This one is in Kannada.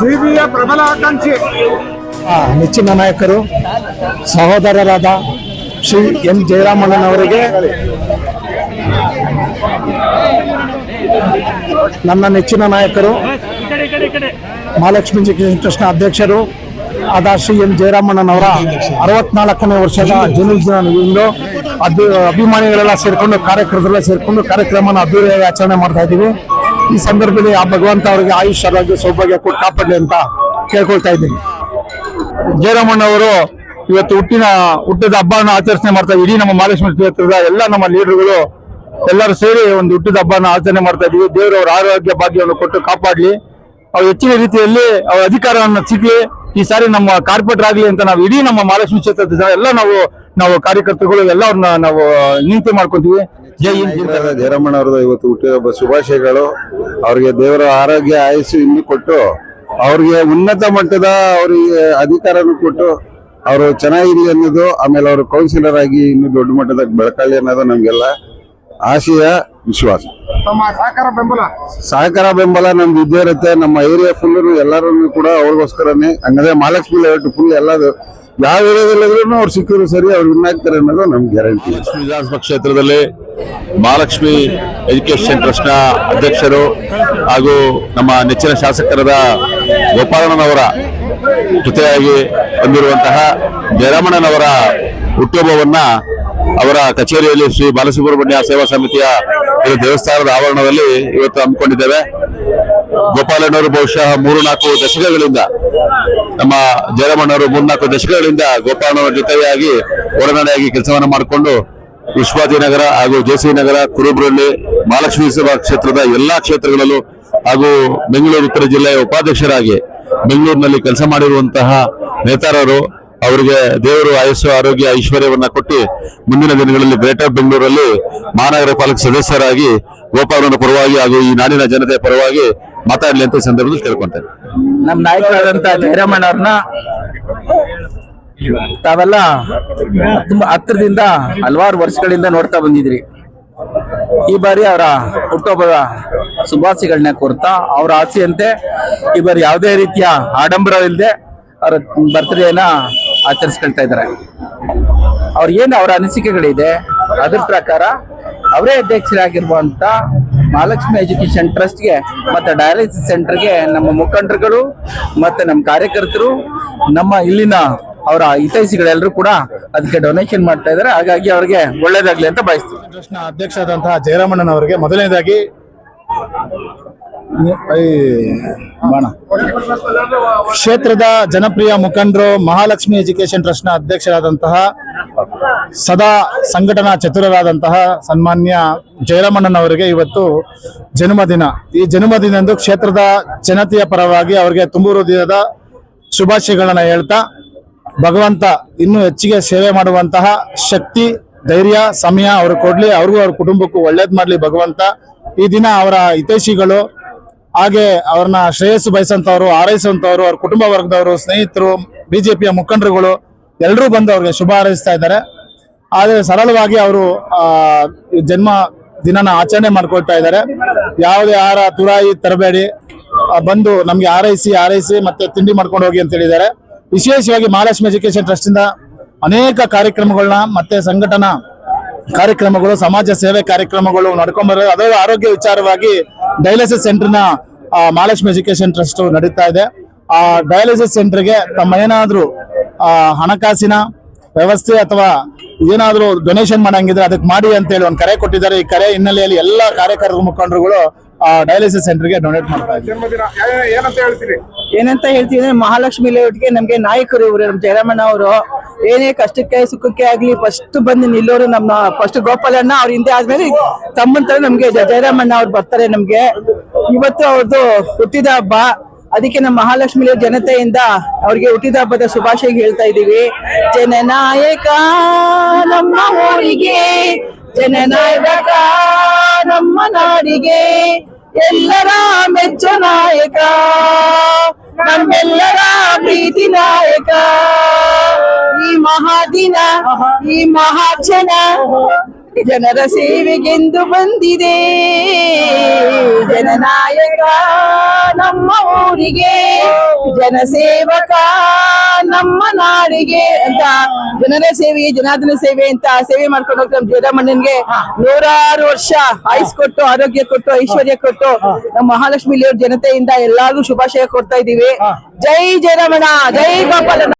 ಜಿಬಿಯ ಪ್ರಬಲ ಆಕಾಂಕ್ಷಿ. ನೆಚ್ಚಿನ ನಾಯಕರು, ಸಹೋದರರಾದ ಶ್ರೀ ಎಂ ಜಯರಾಮಣ್ಣನವರಿಗೆ ನನ್ನ ನೆಚ್ಚಿನ ನಾಯಕರು, ಮಹಾಲಕ್ಷ್ಮೀ ಟ್ರಸ್ಟ್ನ ಅಧ್ಯಕ್ಷರು ಆದ ಶ್ರೀ ಎಂ ಜಯರಾಮಣ್ಣನವರ ಅರವತ್ನಾಲ್ಕನೇ ವರ್ಷದ ಜನ್ಮದಿನದಿಂದ ಅಭಿ ಅಭಿಮಾನಿಗಳೆಲ್ಲ ಸೇರಿಕೊಂಡು ಕಾರ್ಯಕರ್ತರೆಲ್ಲ ಸೇರಿಕೊಂಡು ಕಾರ್ಯಕ್ರಮನ ಅದ್ದೂರಿಯಾಗಿ ಆಚರಣೆ ಮಾಡ್ತಾ ಇದ್ದೀವಿ. ಈ ಸಂದರ್ಭದಲ್ಲಿ ಆ ಭಗವಂತ ಅವರಿಗೆ ಆಯುಷ್ಯ ಸೌಭಾಗ್ಯ ಕೊಟ್ಟು ಕಾಪಾಡಲಿ ಅಂತ ಕೇಳ್ಕೊಳ್ತಾ ಇದ್ದೀನಿ. ಜಯರಾಮಣ್ಣ ಅವರು ಇವತ್ತು ಹುಟ್ಟಿನ, ಹುಟ್ಟದ ಹಬ್ಬನ ಆಚರಣೆ ಮಾಡ್ತಾ ಇಡೀ ನಮ್ಮ ಮಹಾಲಕ್ಷ್ಮಿ ಕ್ಷೇತ್ರದ ಎಲ್ಲ ನಮ್ಮ ಲೀಡರ್ಗಳು ಎಲ್ಲರೂ ಸೇರಿ ಒಂದು ಹುಟ್ಟಿದ ಹಬ್ಬನ ಆಚರಣೆ ಮಾಡ್ತಾ ಇದ್ದೀವಿ. ದೇವರು ಅವರ ಆರೋಗ್ಯ ಭಾಗ್ಯವನ್ನು ಕೊಟ್ಟು ಕಾಪಾಡಲಿ. ಅವ್ರು ಹೆಚ್ಚಿನ ರೀತಿಯಲ್ಲಿ ಅವರ ಅಧಿಕಾರವನ್ನು ಸಿಗ್ಲಿ ಈ ಸಾರಿ ನಮ್ಮ ಕಾರ್ಪೊರೇಟರ್ ಆಗಲಿ ಅಂತ ನಾವು ಇಡೀ ನಮ್ಮ ಮಹಾಲಕ್ಷ್ಮಿ ಕ್ಷೇತ್ರದ ಜನ ಎಲ್ಲ ನಾವು ನಾವು ಕಾರ್ಯಕರ್ತರುಗಳು ಎಲ್ಲ ಅವ್ರನ್ನ ನಾವು ನಿಂತು ಮಾಡ್ಕೊಂತೀವಿ. ಜಯರಾಮಣ್ಣ ಅವ್ರದ್ದು ಇವತ್ತು ಹುಟ್ಟಿದಬ್ಬ ಶುಭಾಶಯಗಳು. ಅವ್ರಿಗೆ ದೇವರ ಆರೋಗ್ಯ ಆಯಸ್ಸು ಇನ್ನು ಕೊಟ್ಟು ಅವ್ರಿಗೆ ಉನ್ನತ ಮಟ್ಟದ ಅವರಿಗೆ ಅಧಿಕಾರನು ಕೊಟ್ಟು ಅವರು ಚೆನ್ನಾಗಿರಿ ಅನ್ನೋದು ಆಮೇಲೆ ಅವರು ಕೌನ್ಸಿಲರ್ ಆಗಿ ಇನ್ನು ದೊಡ್ಡ ಮಟ್ಟದ ಬೆಳಕಲ್ಲಿ ಅನ್ನೋದು ನಮ್ಗೆಲ್ಲ ಆಶಯ ವಿಶ್ವಾಸ. ಸಹಕಾರ ಬೆಂಬಲ. ಸಹಕಾರ ಬೆಂಬಲ ನಮ್ದು ಇದ್ದೇ ಇರುತ್ತೆ. ನಮ್ಮ ಏರಿಯಾ ಫುಲ್ ಎಲ್ಲರೂ ಕೂಡ ಅವ್ರಿಗೋಸ್ಕರನೇ ಹಂಗಂದ್ರೆ ಮಹಾಲಕ್ಷ್ಮಿ ಲೇಔಟ್ ಫುಲ್ ಎಲ್ಲದು ಯಾವ ಏರಿಯಾದಲ್ಲಿದ್ರು ಅವ್ರು ಸಿಕ್ಕಿದ್ರು ಸರಿ, ಅವ್ರು ವಿನ್ ಆಗ್ತಾರೆ ಅನ್ನೋದು ನಮ್ಗೆ ಗ್ಯಾರಂಟಿ ವಿಧಾನಸಭಾ ಕ್ಷೇತ್ರದಲ್ಲಿ ಮಹಾಲಕ್ಷ್ಮಿ ಎಜುಕೇಶನ್ ಟ್ರಸ್ಟ್ನ ಅಧ್ಯಕ್ಷರು ಹಾಗೂ ನಮ್ಮ ನೆಚ್ಚಿನ ಶಾಸಕರಾದ ಗೋಪಾಲಣ್ಣನವರ ಜೊತೆಯಾಗಿ ಬಂದಿರುವಂತಹ ಜಯರಾಮಣ್ಣನವರ ಹುಟ್ಟುಹಬ್ಬವನ್ನ ಅವರ ಕಚೇರಿಯಲ್ಲಿ ಶ್ರೀ ಬಾಲಸುಬ್ರಹ್ಮಣ್ಯ ಸೇವಾ ಸಮಿತಿಯ ದೇವಸ್ಥಾನದ ಆವರಣದಲ್ಲಿ ಇವತ್ತು ಹಮ್ಮಿಕೊಂಡಿದ್ದೇವೆ. ಗೋಪಾಲಣ್ಣವರು ಬಹುಶಃ ಮೂರು ನಾಲ್ಕು ದಶಕಗಳಿಂದ ನಮ್ಮ ಜಯರಾಮಣ್ಣವರು ಮೂರ್ನಾಲ್ಕು ದಶಕಗಳಿಂದ ಗೋಪಾಲನವರ ಜೊತೆಯಾಗಿ ಒಡನಾಡಿಯಾಗಿ ಕೆಲಸವನ್ನು ಮಾಡಿಕೊಂಡು ವಿಶ್ವಾದಿ ನಗರ ಹಾಗೂ ಜೆಸಿ ನಗರ ಕುರುಬ್ರಳ್ಳಿ ಮಹಾಲಕ್ಷ್ಮೀ ಕ್ಷೇತ್ರದ ಎಲ್ಲಾ ಕ್ಷೇತ್ರಗಳಲ್ಲೂ ಹಾಗೂ ಬೆಂಗಳೂರು, ಉತ್ತರ ಜಿಲ್ಲೆಯ ಉಪಾಧ್ಯಕ್ಷರಾಗಿ ಬೆಂಗಳೂರಿನಲ್ಲಿ ಕೆಲಸ ಮಾಡಿರುವಂತಹ ನೇತಾರರು ಅವರಿಗೆ ದೇವರು ಆಯಸ್ಸು, ಆರೋಗ್ಯ, ಐಶ್ವರ್ಯವನ್ನ ಕೊಟ್ಟು ಮುಂದಿನ ದಿನಗಳಲ್ಲಿ ಗ್ರೇಟರ್ ಬೆಂಗಳೂರಲ್ಲಿ ಮಹಾನಗರ ಪಾಲಿಕೆ ಸದಸ್ಯರಾಗಿ ಗೋಪಾಲನ ಪರವಾಗಿ ಹಾಗೂ ಈ ನಾಡಿನ ಜನತೆಯ ಪರವಾಗಿ ಮಾತಾಡಲಿ ಅಂತ ಸಂದರ್ಭದಲ್ಲಿ ಕೇಳ್ಕೊಂತೇನೆ ನಮ್ಮ ನಾಯಕರಾದಂತ ಜಯರಾಮಣ್ಣ ಅವ್ರನ್ನ ತಾವೆಲ್ಲ ತುಂಬಾ ಹತ್ತಿರದಿಂದ ಹಲವಾರು ವರ್ಷಗಳಿಂದ ನೋಡ್ತಾ ಬಂದಿದ್ರಿ. ಈ ಬಾರಿ ಅವರ ಹುಟ್ಟುಹಬ್ಬದ ಶುಭಾಶಯಗಳನ್ನ ಕೊರ್ತಾ ಅವರ ಆಸೆಯಂತೆ ಈ ಬಾರಿ ಯಾವುದೇ ರೀತಿಯ ಆಡಂಬರವಿಲ್ಲದೆ ಅವರ ಬರ್ತ್ಡೇನ ಆಚರಿಸ್ಕೊಳ್ತಾ ಇದ್ದಾರೆ. ಅವ್ರ ಏನು ಅವರ ಅನಿಸಿಕೆಗಳಿದೆ ಅದ್ರ ಪ್ರಕಾರ ಅವರೇ ಅಧ್ಯಕ್ಷರಾಗಿರುವಂತ ಮಹಾಲಕ್ಷ್ಮಿ ಎಜುಕೇಶನ್ ಟ್ರಸ್ಟ್ಗೆ ಮತ್ತೆ ಡಯಾಲಿಸಿಸ್ ಸೆಂಟರ್ಗೆ ನಮ್ಮ ಮುಖಂಡರುಗಳು ಮತ್ತೆ ನಮ್ಮ ಕಾರ್ಯಕರ್ತರು, ನಮ್ಮ ಇಲ್ಲಿನ ಅವರ ಹಿತೈಸಿಗಳೆಲ್ಲರೂ ಕೂಡ ಅದಕ್ಕೆ ಡೊನೇಷನ್ ಮಾಡ್ತಾ ಇದ್ದಾರೆ. ಹಾಗಾಗಿ ಅವರಿಗೆ ಒಳ್ಳೇದಾಗಲಿ ಅಂತ ಬಯಸ್ತೀವಿ. ಟ್ರಸ್ಟ್ನ ಅಧ್ಯಕ್ಷರಾದಂತಹ ಜಯರಾಮಣ್ಣನವರಿಗೆ ಮೊದಲನೇದಾಗಿ ಬಾಣ. ಕ್ಷೇತ್ರದ ಜನಪ್ರಿಯ ಮುಖಂಡರು ಮಹಾಲಕ್ಷ್ಮಿ ಎಜುಕೇಶನ್ ಟ್ರಸ್ಟ್ನ ಅಧ್ಯಕ್ಷರಾದಂತಹ, ಸದಾ ಸಂಘಟನಾ ಚತುರರಾದಂತಹ ಸನ್ಮಾನ್ಯ ಜಯರಾಮಣ್ಣನವರಿಗೆ ಇವತ್ತು ಜನ್ಮದಿನ ಈ ಜನ್ಮದಿನದಂದು ಕ್ಷೇತ್ರದ ಜನತೆಯ ಪರವಾಗಿ ಅವರಿಗೆ ತುಂಬು ಹೃದಯದ ಶುಭಾಶಯಗಳನ್ನು ಹೇಳ್ತಾ, ಭಗವಂತ ಇನ್ನೂ ಹೆಚ್ಚಿಗೆ ಸೇವೆ ಮಾಡುವಂತಹ ಶಕ್ತಿ, ಧೈರ್ಯ, ಸಮಯ ಅವರು ಕೊಡ್ಲಿ, ಅವ್ರಿಗೂ ಅವ್ರ ಕುಟುಂಬಕ್ಕೂ ಒಳ್ಳೇದ್ ಮಾಡ್ಲಿ ಭಗವಂತ ಈ ದಿನ ಅವರ ಹಿತೈಷಿಗಳು ಹಾಗೆ ಅವ್ರನ್ನ ಶ್ರೇಯಸ್ಸು ಬಯಸಂತವ್ರು ಹಾರೈಸುವಂತವ್ರು ಅವ್ರ ಕುಟುಂಬ ವರ್ಗದವರು, ಸ್ನೇಹಿತರು, ಬಿಜೆಪಿಯ ಮುಖಂಡರುಗಳು ಎಲ್ಲರೂ ಬಂದು ಅವ್ರಿಗೆ ಶುಭ ಹಾರೈಸ್ತಾ ಇದ್ದಾರೆ. ಆದರೆ ಸರಳವಾಗಿ ಅವರು ಜನ್ಮ ದಿನನ ಆಚರಣೆ ಮಾಡ್ಕೊಳ್ತಾ ಇದ್ದಾರೆ. ಯಾವುದೇ ಆಹಾರ, ತುರಾಯಿ, ತರಬೇಡಿ ಬಂದು ನಮ್ಗೆ ಆರೈಸಿ ಆರೈಸಿ ಮತ್ತೆ ತಿಂಡಿ ಮಾಡ್ಕೊಂಡು ಹೋಗಿ ಅಂತ ಹೇಳಿದ್ದಾರೆ. ವಿಶೇಷವಾಗಿ ಮಹಾಲಕ್ಷ್ಮಿ ಎಜುಕೇಶನ್ ಟ್ರಸ್ಟ್ ಇಂದ ಅನೇಕ ಕಾರ್ಯಕ್ರಮಗಳನ್ನ ಮತ್ತೆ ಸಂಘಟನಾ ಕಾರ್ಯಕ್ರಮಗಳು, ಸಮಾಜ ಸೇವೆ ಕಾರ್ಯಕ್ರಮಗಳು ನಡ್ಕೊಂಡ್ಬರೋದು ಅದರ ಆರೋಗ್ಯ ವಿಚಾರವಾಗಿ ಡಯಾಲಿಸಿಸ್ ಸೆಂಟರ್ನ ಮಹಾಲಕ್ಷ್ಮಿ ಎಜುಕೇಶನ್ ಟ್ರಸ್ಟ್ ನಡೀತಾ ಇದೆ. ಆ ಡಯಾಲಿಸಿಸ್ ಸೆಂಟರ್ಗೆ ತಮ್ಮ ಏನಾದರೂ ಹಣಕಾಸಿನ ವ್ಯವಸ್ಥೆ ಅಥವಾ ಏನಾದರೂ ಡೊನೇಷನ್ ಮಾಡಂಗಿದ್ರೆ ಅದಕ್ಕೆ ಮಾಡಿ ಅಂತ ಹೇಳಿ ಒಂದು ಕರೆ ಕೊಟ್ಟಿದ್ದಾರೆ. ಈ ಕರೆ ಹಿನ್ನೆಲೆಯಲ್ಲಿ ಎಲ್ಲ ಕಾರ್ಯಕರ್ತರ ಮುಖಂಡರುಗಳು ಡಯಾಲಿಸಿಸ್ ಸೆಂಟರ್ಗೆ ಡೊನೇಟ್ ಮಾಡ್ತಾ ಇದ್ದೀವಿ ಜನ್ಮದಿನ ಏ- ಏನಂತ ಹೇಳ್ತೀರಿ? ಏನಂತ ಹೇಳ್ತೀವಿ ಅಂದ್ರೆ ಮಹಾಲಕ್ಷ್ಮಿ ಲೇಔಟ್ಗೆ ನಮ್ಗೆ ನಾಯಕರು ಇವರು ನಮ್ಮ ಜಯರಾಮಣ್ಣ ಅವರು. ಏನೇ ಕಷ್ಟಕ್ಕೆ ಸುಖಕ್ಕೆ ಆಗ್ಲಿ ಫಸ್ಟ್ ಬಂದು ನಿಲ್ಲೋರು ನಮ್ಮ ಫಸ್ಟ್ ಗೋಪಾಲಣ್ಣ ಅವ್ರ ಹಿಂದೆ ಆದ್ಮೇಲೆ ತಮ್ಮನ್ ತರ ನಮ್ಗೆ ಜ- ಜಯರಾಮಣ್ಣ ಅವ್ರು ಬರ್ತಾರೆ ನಮ್ಗೆ. ಇವತ್ತು ಅವ್ರದ್ದು ಹುಟ್ಟಿದ ಹಬ್ಬ. ಅದಕ್ಕೆ ನಮ್ಮ ಮಹಾಲಕ್ಷ್ಮಿ ಲೇಔಟ್ ಜನತೆಯಿಂದ ಅವ್ರಿಗೆ ಹುಟ್ಟಿದ ಹಬ್ಬದ ಶುಭಾಶಯ ಹೇಳ್ತಾ ಇದೀವಿ ಜನನಾಯಕ ನಮ್ಮ ಊರಿಗೆ ಜನನಾಯಕ ನಮ್ಮ ನಾಡಿಗೆ. ಎಲ್ಲರ ಮೆಚ್ಚು ನಾಯಕ. ನಮ್ಮೆಲ್ಲರ ಪ್ರೀತಿ ನಾಯಕ. ಈ ಮಹಾದಿನ, ಈ ಮಹಾಕ್ಷಣ ಜನರ ಸೇವೆಗೆಂದು ಬಂದಿದೆ. ಜನನಾಯಕ ನಮ್ಮ ಊರಿಗೆ. ಜನಸೇವಕ ನಮ್ಮ ನಾಡಿಗೆ ಅಂತ. ಜನರ ಸೇವೆ ಜನಾರ್ದನ ಸೇವೆ ಅಂತ ಸೇವೆ ಮಾಡ್ಕೊಂಡು ಹೋಗ್ತಾರೆ ನಮ್ಮ ಜಯರಾಮಣ್ಣನ್ಗೆ. ನೂರಾರು ವರ್ಷ ಆಯುಸ್ ಕೊಟ್ಟು ಆರೋಗ್ಯ ಕೊಟ್ಟು ಐಶ್ವರ್ಯ ಕೊಟ್ಟು ನಮ್ಮ ಮಹಾಲಕ್ಷ್ಮಿ ಜನತೆಯಿಂದ ಎಲ್ಲಾರ್ಗು ಶುಭಾಶಯ ಕೊಡ್ತಾ ಇದೀವಿ ಜೈ ಜಯರಮಣ ಜೈ ಗೋಪಾಲನ